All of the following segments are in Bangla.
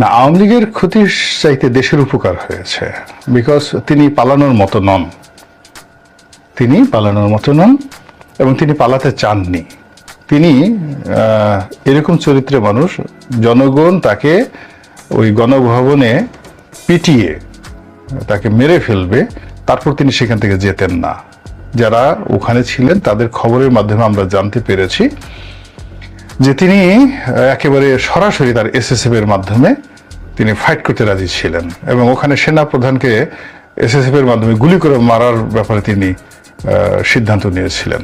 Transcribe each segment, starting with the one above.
না, আওয়ামী লীগের ক্ষতির চাইতে দেশের উপকার হয়েছে বিকজ তিনি পালানোর মতো নন। তিনি পালানোর মতো নন এবং তিনি পালাতে চাননি। তিনি এরকম চরিত্রে মানুষ, জনগণ তাকে ওই গণভবনে পিটিয়ে তাকে মেরে ফেলবে, তারপর তিনি সেখান থেকে যেতেন না। যারা ওখানে ছিলেন, তাদের খবরের মাধ্যমে আমরা জানতে পেরেছি যে তিনি একেবারে সরাসরি তার এসএসএফ এর মাধ্যমে তিনি ফাইট করতে রাজি ছিলেন এবং ওখানে সেনা প্রধানকে এসএসএফ এর মাধ্যমে গুলি করে মারার ব্যাপারে তিনি সিদ্ধান্ত নিয়েছিলেন।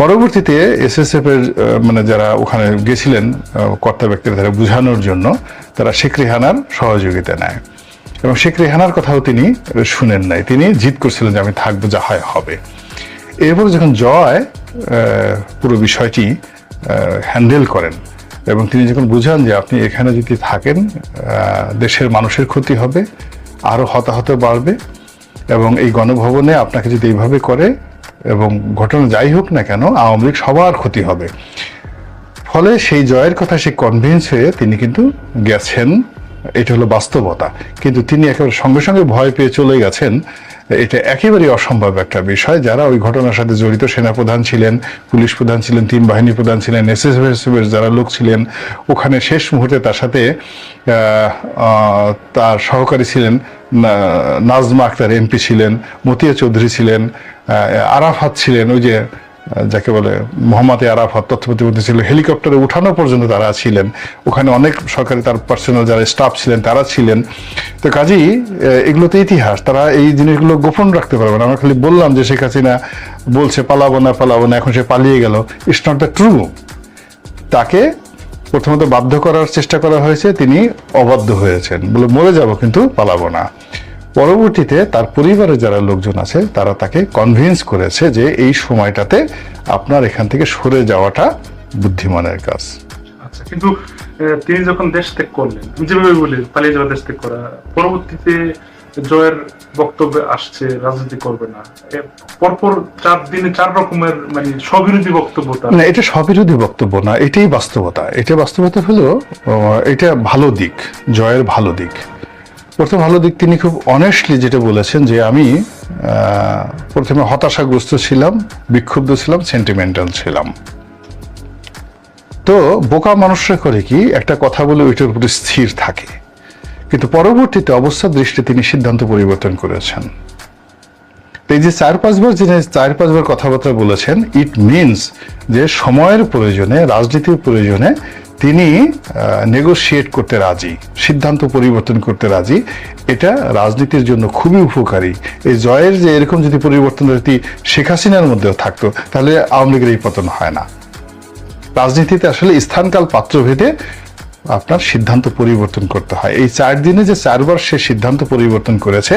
পরবর্তীতে এসএসএফ এর মানে যারা ওখানে গেছিলেন কর্তা ব্যক্তিরা তারা বুঝানোর জন্য তারা শেখ রেহানার সহযোগিতা নেয়। এবং শেখ রেহানার কথাও তিনি শুনেন নাই। তিনি জিদ করছিলেন যে আমি থাকব যা হয় হবে। এরপর যখন জয় পুরো বিষয়টি হ্যান্ডেল করেন। এবং তিনি যখন বুঝান যে আপনি এখানে যদি থাকেন দেশের মানুষের ক্ষতি হবে আরও হতাহত বাড়বে, এবং এই গণভবনে আপনাকে যদি এইভাবে করে, এবং ঘটনা যাই হোক না কেন, আওয়ামী লীগ সবার ক্ষতি হবে। ফলে সেই জয়ের কথা সে কনভিন্স হয়ে তিনি কিন্তু গেছেন, এটা হলো বাস্তবতা। কিন্তু তিনি একেবারে সঙ্গে সঙ্গে ভয় পেয়ে চলে গেছেন এটা একেবারেই অসম্ভব একটা বিষয়। যারা ওই ঘটনার সাথে জড়িত, সেনাপ্রধান ছিলেন, পুলিশ প্রধান ছিলেন, তিন বাহিনী প্রধান ছিলেন এস এর যারা লোক ছিলেন, ওখানে শেষ মুহূর্তে তার সাথে তার সহকারী ছিলেন নাজমা আক্তার এমপি ছিলেন, মতিয়া চৌধুরী ছিলেন আরাফাত ছিলেন, ওই যে যাকে বলে মোহাম্মদ আরাফাত তথ্য প্রতিমন্ত্রী ছিল হেলিকপ্টারে উঠানো পর্যন্ত তারা ছিলেন। ওখানে অনেক সরকারি তার পার্সোনাল যারা স্টাফ ছিলেন তারা ছিলেন। তো কাজেই আহ, এগুলো তো ইতিহাস তারা এই জিনিসগুলো গোপন রাখতে পারবে না। আমরা খালি বললাম যে শেখ হাসিনা বলছে পালাবো না পালাবো না এখন সে পালিয়ে গেল। ইটস নট দ্য ট্রু তাকে প্রথমত বাধ্য করার চেষ্টা করা হয়েছে তিনি অবাধ্য হয়েছেন। বলে মরে যাব কিন্তু পালাবো না। পরবর্তীতে তার পরিবারের যারা লোকজন আছে তারা তাকে কনভিন্স করেছে যে এই সময়টাতে আপনার এখান থেকে সরে যাওয়াটা বুদ্ধিমানের কাজ। আচ্ছা কিন্তু তিনি যখন দেশ ত্যাগ করলেন আমি যেভাবে বলি পালিয়ে যাওয়া দেশ ত্যাগ করা পরবর্তীতে জয়ের বক্তব্যে আসছে রাজনীতি করবে না। পরপর চার দিনে চার রকমের মানে স্ববিরোধী বক্তব্য না এটা স্ববিরোধী বক্তব্য না এটাই বাস্তবতা। এটা বাস্তবতা হলো এটা ভালো দিক জয়ের ভালো দিক। প্রথম ভালো দিক তিনি খুব অনেস্টলি যেটা বলেছেন যে আমি প্রথমে হতাশাগ্রস্ত ছিলাম, বিক্ষুব্ধ ছিলাম সেন্টিমেন্টাল ছিলাম। তো বোকা মানুষরা করে কি, একটা কথা বলে ওইটার উপরে স্থির থাকে। কিন্তু পরবর্তীতে অবস্থার দৃষ্টি তিনি সিদ্ধান্ত পরিবর্তন করেছেন। এই যে চার পাঁচবার যিনি চার পাঁচবার কথাবার্তা বলেছেন ইট মিনস যে সময়ের প্রয়োজনে, রাজনীতির প্রয়োজনে তিনি নেগোশিয়েট করতে রাজি, সিদ্ধান্ত পরিবর্তন করতে রাজি। এটা রাজনীতির জন্য খুবই উপকারী। এই জয়ের যে এরকম যদি পরিবর্তন যদি শেখ হাসিনার মধ্যেও থাকতো, তাহলে আওয়ামী লীগের এই পতন হয় না। রাজনীতিতে আসলে স্থানকাল পাত্রভেদে আপনার সিদ্ধান্ত পরিবর্তন করতে হয়। এই চার দিনে যে চারবার সে সিদ্ধান্ত পরিবর্তন করেছে,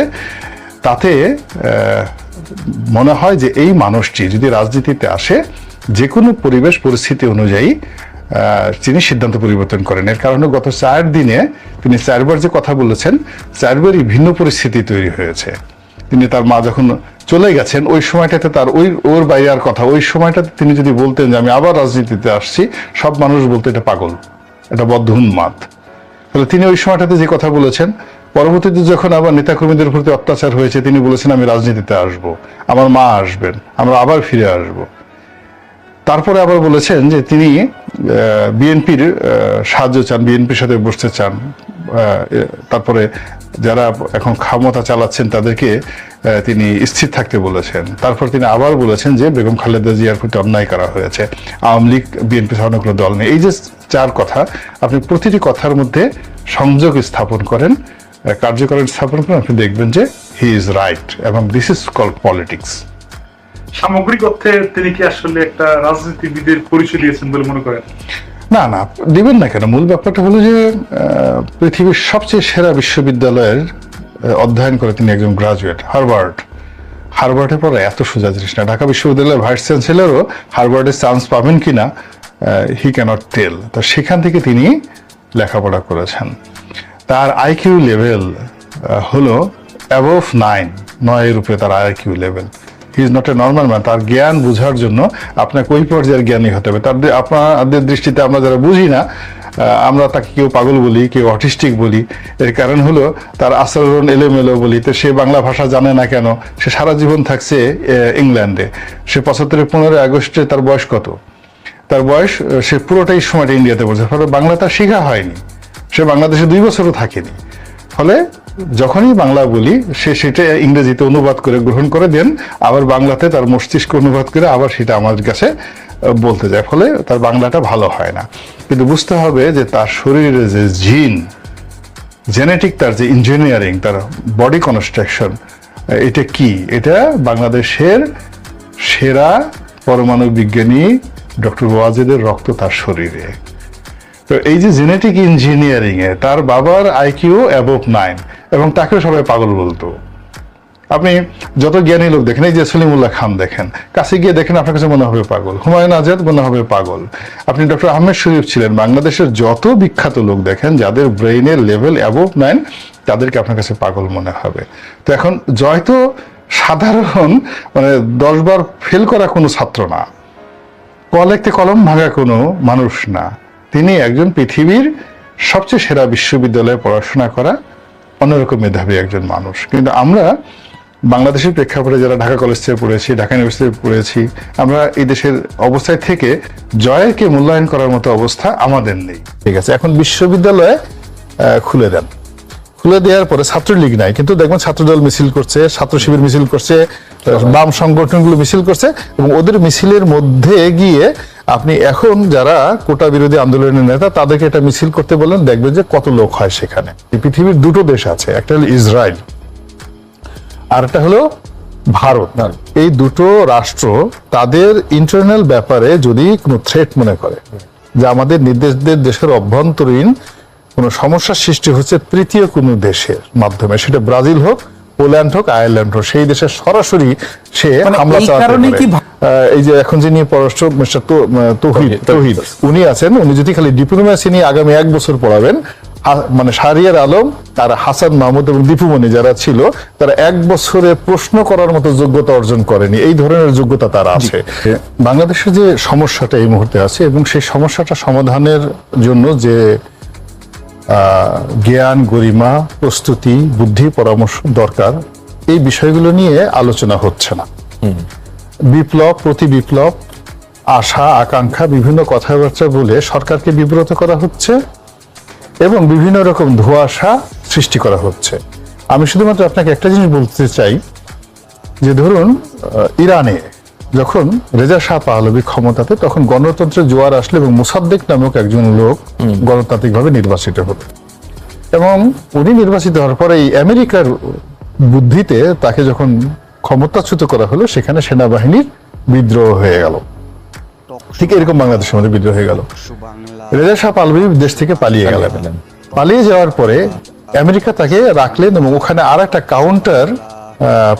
তাতে মনে হয় যে এই মানুষটি যদি রাজনীতিতে আসে, যে কোনো পরিবেশ, পরিস্থিতি অনুযায়ী তিনি সিদ্ধান্ত পরিবর্তন করেন। এর কারণে গত চার দিনে তিনি চারবার যে কথা বলেছেন, চারবারই ভিন্ন পরিস্থিতি তৈরি হয়েছে। তিনি তার মা যখন চলে গেছেন, ওই সময়টাতে তার ওই, ওর বাইরে আর কথা, ওই সময়টাতে তিনি যদি বলতেন যে, আমি আবার রাজনীতিতে আসছি সব মানুষ বলতো, এটা পাগল, এটা বদ্ধ উন্মাদ। তাহলে তিনি ওই সময়টাতে যে কথা বলেছেন, পরবর্তীতে যখন আবার নেতাকর্মীদের প্রতি অত্যাচার হয়েছে, তিনি বলেছেন, আমি রাজনীতিতে আসব, আমার মা আসবেন, আমরা আবার ফিরে আসব। তারপরে আবার বলেছেন যে তিনি বিএনপির সাহায্য চান, বিএনপির সাথে বসতে চান। তারপরে যারা এখন ক্ষমতা চালাচ্ছেন তাদেরকে তিনি স্থির থাকতে বলেছেন। তারপর তিনি আবার বলেছেন যে বেগম খালেদা জিয়ার প্রতি অন্যায় করা হয়েছে। আওয়ামী লীগ, বিএনপি কোনো দল নেই। এই যে চার কথা, আপনি প্রতিটি কথার মধ্যে সংযোগ স্থাপন করেন কার্যকরণ স্থাপন করেন, আপনি দেখবেন যে হি ইজ রাইট এবং দিস ইজ কল্ড পলিটিক্স। সামগ্রিক অর্থে তিনি কি আসলে একটা রাজনীতিবিদের পরিচয় দিয়েছেন বলে মনে করেন? না না, দিবেন না কেন? মূল ব্যাপারটা হলো যে পৃথিবীর সবচেয়ে সেরা বিশ্ববিদ্যালয়ের অধ্যয়ন করে তিনি একজন গ্রাজুয়েট হার্ভার্ড হার্ভার্ডের পরে এত সোজা জিনিস না। ঢাকা বিশ্ববিদ্যালয়ের ভাইস চ্যান্সেলরও হার্ভার্ডের চান্স পাবেন কিনা হি ক্যানট টেল তো সেখান থেকে তিনি লেখাপড়া করেছেন। তার আইকিউ লেভেল হলো অ্যাবভ নাইন নয়ের উপরে তার IQ level he is not a normal man তার জ্ঞান বোঝার জন্য আপনাকে ওই পর্যায়ের জ্ঞানী হতে হবে। তার আপনাদের দৃষ্টিতে আমরা যারা বুঝি না আমরা তাকে কেউ পাগল বলি, কেউ অটিস্টিক বলি। এর কারণ হলো তার আচরণ এলোমেলো বলি। তো সে বাংলা ভাষা জানে না কেন? সে সারা জীবন থাকছে ইংল্যান্ডে। সে পঁচাত্তরের পনেরোই আগস্টে তার বয়স কত? তার বয়স সে পুরোটাই সময়টা ইন্ডিয়াতে পড়ছে। ফলে বাংলা তার শেখা হয়নি। সে বাংলাদেশে দুই বছরও থাকেনি। ফলে যখনই বাংলা বলি, সে সেটা ইংরেজিতে অনুবাদ করে গ্রহণ করে দেন, আবার বাংলাতে তার মস্তিষ্ক অনুবাদ করে আবার সেটা আমাদের কাছে বলতে যায়। ফলে তার বাংলাটা ভালো হয় না। কিন্তু বুঝতে হবে যে তার শরীরে যে জিন, জেনেটিক তার যে ইঞ্জিনিয়ারিং, তার বডি কনস্ট্রাকশন এটা কি? এটা বাংলাদেশের সেরা পরমাণু বিজ্ঞানী ডক্টর ওয়াজেদের রক্ত তার শরীরে। তো এই যে জেনেটিক ইঞ্জিনিয়ারিং এ তার বাবার আইকিউ অ্যাবভ নাইন এবং তাকেও সবাই পাগল বলতো। আপনি যত জ্ঞানী লোক দেখেন, এই যে সলিমুল্লাহ খান দেখেন, কাছে গিয়ে দেখেন আপনার কাছে মনে হবে পাগল। হুমায়ুন আজাদ মনে হবে পাগল। আপনি ডক্টর আহমেদ শরীফ ছিলেন, বাংলাদেশের যত বিখ্যাত লোক দেখেন, যাদের ব্রেইনের লেভেল অ্যাবভ নাইন তাদেরকে আপনার কাছে পাগল মনে হবে। তো এখন জয় তো সাধারণ মানে দশবার ফেল করা কোনো ছাত্র না। কলেক্টে কলম ভাঙা কোনো মানুষ না। তিনি একজন পৃথিবীর সবচেয়ে সেরা বিশ্ববিদ্যালয়ে পড়াশোনা করা অন্যরকম মেধাবী একজন মানুষ। কিন্তু আমরা বাংলাদেশের প্রেক্ষাপটে যারা ঢাকা কলেজ থেকে পড়েছি, ঢাকা ইউনিভার্সিটি পড়েছি, আমরা এই দেশের অবস্থায় থেকে জয়কে মূল্যায়ন করার মতো অবস্থা আমাদের নেই। ঠিক আছে, এখন বিশ্ববিদ্যালয়ে খুলে দেন। খুলে দেওয়ার পরে ছাত্রলীগ নাই, কিন্তু দেখবেন ছাত্রদল মিছিল করছে, ছাত্র শিবির মিছিল করছে, বাম সংগঠনগুলো মিছিল করছে, এবং ওদের মিছিলের মধ্যে গিয়ে আপনি এখন যারা কোটা বিরোধী আন্দোলনের নেতা, তাদেরকে এটা মিছিল করতে বলেন দেখবেন যে কত লোক হয় সেখানে। পৃথিবীর দুটো দেশ আছে, একটা হলো ইসরায়েল আর একটা হলো ভারত। এই দুটো রাষ্ট্র, তাদের ইন্টারনাল ব্যাপারে যদি কোনো থ্রেট মনে করে, যে আমাদের নির্দেশদের দেশের অভ্যন্তরীণ কোনো সমস্যার সৃষ্টি হচ্ছে তৃতীয় কোনো দেশের মাধ্যমে, সেটা ব্রাজিল হোক পোল্যান্ড হোক আয়ারল্যান্ড হোক সেই দেশে সরাসরি সে মানে হামলা চালাতে এই যে এখন যিনি পররাষ্ট্র মিস্টার তহিদ তহিদ উনি আছেন। উনি যদি খালি ডিপ্লোমেসি নিয়ে আগামী এক বছর পড়াবেন মানে শাহরিয়ার আলম আর হাসান মাহমুদ এবং দীপুমণি যারা ছিল তারা এক বছরে প্রশ্ন করার মতো যোগ্যতা অর্জন করেনি। এই ধরনের যোগ্যতা তারা আছে। বাংলাদেশে যে সমস্যাটা এই মুহূর্তে আছে এবং সেই সমস্যাটা সমাধানের জন্য যে জ্ঞান গরিমা প্রস্তুতি বুদ্ধি পরামর্শ দরকার। এই বিষয়গুলো নিয়ে আলোচনা হচ্ছে না। বিপ্লব প্রতি বিপ্লব আশা আকাঙ্ক্ষা বিভিন্ন কথাবার্তা বলে সরকারকে বিব্রত করা হচ্ছে এবং বিভিন্ন রকম ধোঁয়াশা সৃষ্টি করা হচ্ছে। আমি শুধুমাত্র আপনাকে একটা জিনিস বলতে চাই যে ধরুন ইরানে যখন রেজা শাহ পাহলবি ক্ষমতাতে তখন গণতন্ত্রের জোয়ার আসলো এবং মুসাদ্দেক নামক একজন লোক গণতান্ত্রিকভাবে নির্বাচিত হলো এবং উনি নির্বাচিত হওয়ার পরে এই আমেরিকার বুদ্ধিতে তাকে যখন ক্ষমতাচ্যুত করা হলো সেখানে সেনাবাহিনীর বিদ্রোহ হয়ে গেল। ঠিক এরকম বাংলাদেশের মধ্যে বিদ্রোহ হয়ে গেল। রেজা শাহ পালবি দেশ থেকে পালিয়ে গেলেন। পালিয়ে যাওয়ার পরে আমেরিকা তাকে রাখলেন এবং ওখানে আর একটা কাউন্টার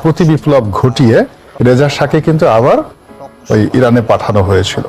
প্রতি বিপ্লব ঘটিয়ে রেজা শাহকে কিন্তু আবার ওই ইরানে পাঠানো হয়েছিল।